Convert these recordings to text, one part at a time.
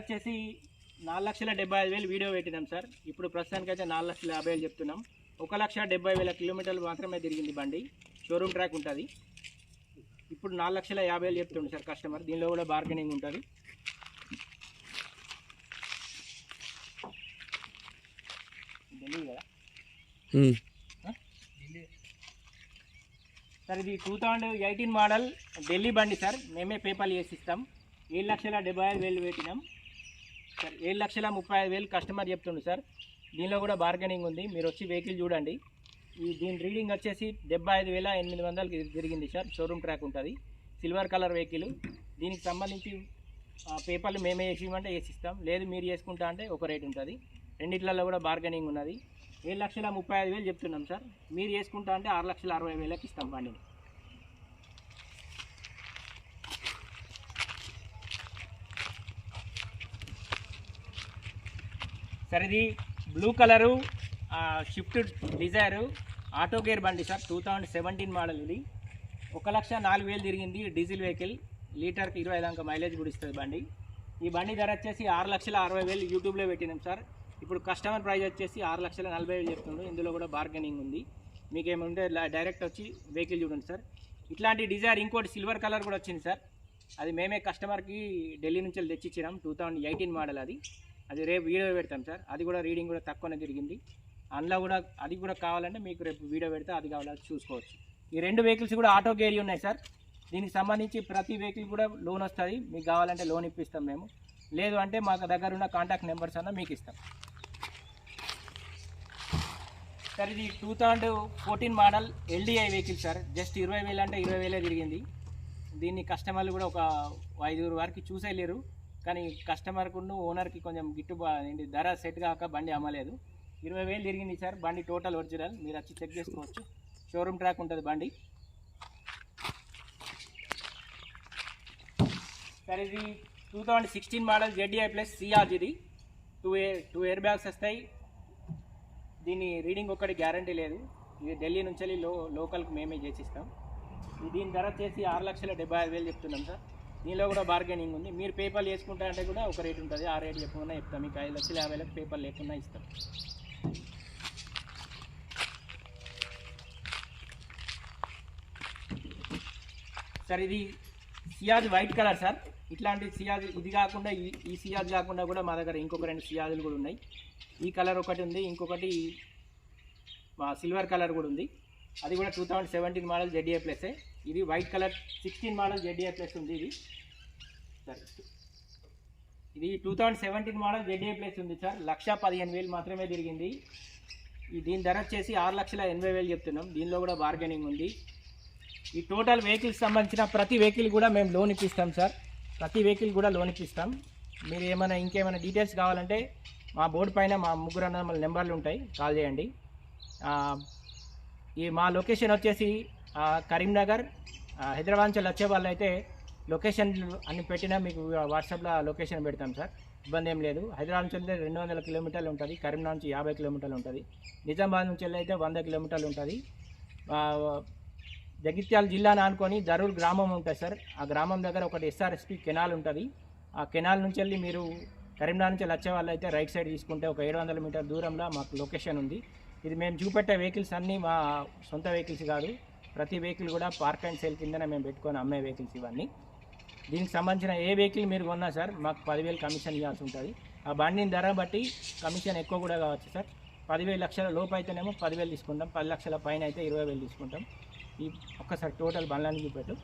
వచ్చేసి నాలుగు లక్షల డెబ్బై ఐదు వేలు వీడియో పెట్టినాం సార్. ఇప్పుడు ప్రస్తుతానికి అయితే నాలుగు లక్షల యాభై వేలు చెప్తున్నాం. ఒక లక్ష డెబ్బై వేల కిలోమీటర్లు మాత్రమే తిరిగింది బండి. షోరూమ్ ట్రాక్ ఉంటుంది. ఇప్పుడు నాలుగు లక్షల యాభై వేలు చెప్తుండే సార్ కస్టమర్ దీనిలో కూడా బార్గెనింగ్ ఉంటుంది. సార్ ఇది two thousand eighteen model Delhi బండి సార్. మేమే పేపర్లు చేసి ఇస్తాం. ఏడు లక్షల డెబ్బై ఐదు వేలు పెట్టినాం. సార్ ఏడు లక్షల ముప్పై ఐదు వేలు కస్టమర్ చెప్తుండు సార్. దీనిలో కూడా బార్గెనింగ్ ఉంది. మీరు వచ్చి వెహికల్ చూడండి. ఈ దీని రీడింగ్ వచ్చేసి డెబ్బై ఐదు వేల ఎనిమిది వందలకి జరిగింది సార్. షోరూమ్ ట్రాక్ ఉంటుంది. Silver colour vehicle. దీనికి సంబంధించి ఆ, పేపర్లు మేమే వేసి వేసిస్తాం. ఇస్తాం లేదు మీరు చేసుకుంటా అంటే ఒక రేట్ ఉంటుంది. రెండిట్లలో కూడా బార్గెనింగ్ ఉన్నది. ఏడు లక్షల ముప్పై ఐదు వేలు చెప్తున్నాం సార్. మీరు చేసుకుంటా అంటే ఆరు లక్షల అరవై వేలకు ఇస్తాం బండిని. సార్ ఇది blue colour Swift Dzire auto gear బండి sir two thousand seventeen model ఇది. ఒక లక్ష నాలుగు వేలు తిరిగింది డీజిల్ వెహికల్. లీటర్కి ఇరవై దాకా మైలేజ్ కూడా ఇస్తుంది బండి. ఈ బండి ధర వచ్చేసి ఆరు లక్షల అరవై వేలు యూట్యూబ్లో పెట్టినాం సార్. ఇప్పుడు కస్టమర్ ప్రైస్ వచ్చేసి ఆరు లక్షల నలభై వేలు చెప్తున్నాడు ఇందులో కూడా బార్గెనింగ్ ఉంది. మీకు ఏముంటే డైరెక్ట్ వచ్చి వెహికల్ చూడండి సార్. ఇట్లాంటి డిజైర్ ఇంకోటి సిల్వర్ కలర్ కూడా వచ్చింది సార్. అది మేమే కస్టమర్కి ఢిల్లీ నుంచి తెచ్చిచ్చినాం. టూ థౌజండ్ ఎయిటీన్ మోడల్ అది. అది రేపు వీడియో పెడతాం సార్. అది కూడా రీడింగ్ కూడా తక్కువనే తిరిగింది. అందులో కూడా అది కూడా కావాలంటే మీకు రేపు వీడియో పెడితే అది కావాలంటే చూసుకోవచ్చు. ఈ రెండు వెహికల్స్ కూడా ఆటో గేరీ ఉన్నాయి సార్. దీనికి సంబంధించి ప్రతి వెహికల్ కూడా లోన్ వస్తుంది. మీకు కావాలంటే లోన్ ఇప్పిస్తాం మేము. లేదు అంటే మాకు దగ్గర ఉన్న కాంటాక్ట్ నెంబర్స్ అన్న మీకు ఇస్తాం. సార్ ఇది two thousand fourteen model LDI vehicle sir. Just ఇరవై వేలు అంటే ఇరవై వేలే తిరిగింది. దీన్ని కస్టమర్లు కూడా ఒక ఐదుగురు వరకు చూసేయలేరు కానీ కస్టమర్కు ఓనర్కి కొంచెం గిట్టుబా ఏంటి ధర సెట్ కాక బండి అమ్మలేదు. ఇరవై వేలు తిరిగింది సార్ బండి టోటల్ ఒరిజినల్ మీరు వచ్చి చెక్ చేసుకోవచ్చు. షోరూమ్ ట్రాక్ ఉంటుంది బండి. సార్ ఇది two thousand sixteen model ZDI plus సిఆర్జ్ ఇది two a two air bags వస్తాయి. దీని రీడింగ్ ఒక్కటి గ్యారంటీ లేదు. ఇది ఢిల్లీ నుంచి వెళ్ళి లో లోకల్కి మేమే చేసిస్తాం. దీని ధర వచ్చేసి ఆరు లక్షల డెబ్బై ఐదు వేలు చెప్తున్నాం సార్. దీనిలో కూడా బార్గెనింగ్ ఉంది. మీరు పేపర్ వేసుకుంటా అంటే కూడా ఒక రేట్ ఉంటుంది. ఆ రేట్ చెప్పకుండా చెప్తాం. మీకు ఐదు లక్షల యాభై వేలకు పేపర్ లేకుండా ఇస్తాం. సార్ ఇది సియాజ్ వైట్ కలర్ సార్. ఇట్లాంటి సియాజ్ ఇది కాకుండా ఈ ఈ సియాజ్ కాకుండా కూడా మా దగ్గర ఇంకొక రెండు సియాజులు కూడా ఉన్నాయి. ఈ కలర్ ఒకటి ఉంది. ఇంకొకటి మా సిల్వర్ కలర్ కూడా ఉంది. అది కూడా two thousand seventeen model ZA plus ఇది white colour sixteen model ZA plus ఉంది ఇది. సార్ ఇది two thousand seventeen model ZA plus ఉంది సార్. లక్ష పదిహేను వేలు మాత్రమే తిరిగింది. దీని ధర వచ్చేసి ఆరు లక్షల ఎనభై వేలు చెప్తున్నాం. దీనిలో కూడా బార్గెనింగ్ ఉంది. ఈ టోటల్ వెహికల్స్ సంబంధించిన ప్రతి వెహికల్ కూడా మేము లోన్ ఇప్పిస్తాం సార్. ప్రతి వెహికల్ కూడా లోన్ ఇప్పిస్తాం. మీరు ఏమైనా ఇంకేమైనా డీటెయిల్స్ కావాలంటే మా బోర్డు పైన మా ముగ్గురు అన్నదమ్ముల నెంబర్లు ఉంటాయి. కాల్ చేయండి. ఈ మా లొకేషన్ వచ్చేసి కరీంనగర్ హైదరాబాద్ నుంచి వచ్చే వాళ్ళు అయితే లొకేషన్ అన్ని పెట్టినా మీకు వాట్సాప్లో లొకేషన్ పెడతాం సార్. ఇబ్బంది ఏం లేదు. హైదరాబాద్ నుంచి వెళ్తే రెండు వందల కిలోమీటర్లు ఉంటుంది. కరీంనగర్ నుంచి యాభై కిలోమీటర్లు ఉంటుంది. నిజామాబాద్ నుంచి వెళ్ళి అయితే వంద కిలోమీటర్లు ఉంటుంది. జగిత్యాల జిల్లాను అనుకొని దరూర్ గ్రామం ఉంటుంది సార్. ఆ గ్రామం దగ్గర ఒకటి ఎస్ఆర్ఎస్పి కెనాల్ ఉంటుంది. ఆ కెనాల్ నుంచి వెళ్ళి మీరు కరీంనగర్ నుంచి వచ్చే వాళ్ళు అయితే రైట్ సైడ్ తీసుకుంటే ఒక ఏడు వందల మీటర్ దూరంలో మాకు లొకేషన్ ఉంది. ఇది మేము చూపెట్టే వెహికల్స్ అన్నీ మా సొంత వెహికల్స్ కాదు. ప్రతి వెహికల్ కూడా పార్క్ అండ్ సేల్ కిందనే మేము పెట్టుకొని అమ్మే వెహికల్స్ ఇవన్నీ. దీనికి సంబంధించిన ఏ వెహికల్ మీరు కొన్నా సార్ మాకు పదివేలు కమిషన్ ఇవ్వాల్సి ఉంటుంది. ఆ బండిని ధర బట్టి కమిషన్ ఎక్కువ కూడా కావచ్చు సార్. పదివేలు లక్షల లోపు అయితేనేమో పదివేలు తీసుకుంటాం. పది లక్షల పైన అయితే ఇరవై వేలు తీసుకుంటాం. ఈ ఒక్కసారి టోటల్ బండ్లని చూపెట్టు.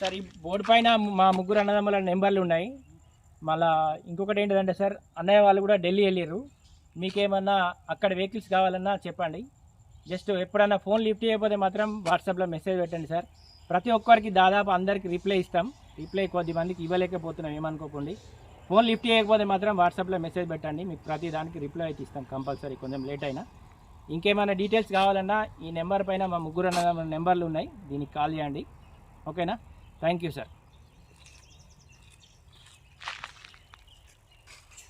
సార్ ఈ బోర్డు పైన మా ముగ్గురు అన్నదమ్ముల నెంబర్లు ఉన్నాయి. మళ్ళా ఇంకొకటి ఏంటిదంటే సార్ అన్నయ్య వాళ్ళు కూడా ఢిల్లీ వెళ్ళారు మీకేమన్నా అక్కడ వెహికల్స్ కావాలన్నా చెప్పండి. జస్ట్ ఎప్పుడన్నా ఫోన్ లిఫ్ట్ చేయకపోతే మాత్రం వాట్సాప్లో మెసేజ్ పెట్టండి సార్. ప్రతి ఒక్కరికి దాదాపు అందరికి రిప్లై ఇస్తాం. రిప్లై కొద్ది మందికి ఇవ్వలేకపోతున్నాం ఏమనుకోకండి. ఫోన్ లిఫ్ట్ చేయకపోతే మాత్రం వాట్సాప్లో మెసేజ్ పెట్టండి. మీకు ప్రతి దానికి రిప్లై అయితే ఇస్తాం కంపల్సరీ కొంచెం లేట్ అయినా. ఇంకేమైనా డీటెయిల్స్ కావాలన్నా ఈ నెంబర్ పైన మా ముగ్గురు అన్న నెంబర్లు ఉన్నాయి. దీనికి కాల్ చేయండి. ఓకేనా? Thank you sir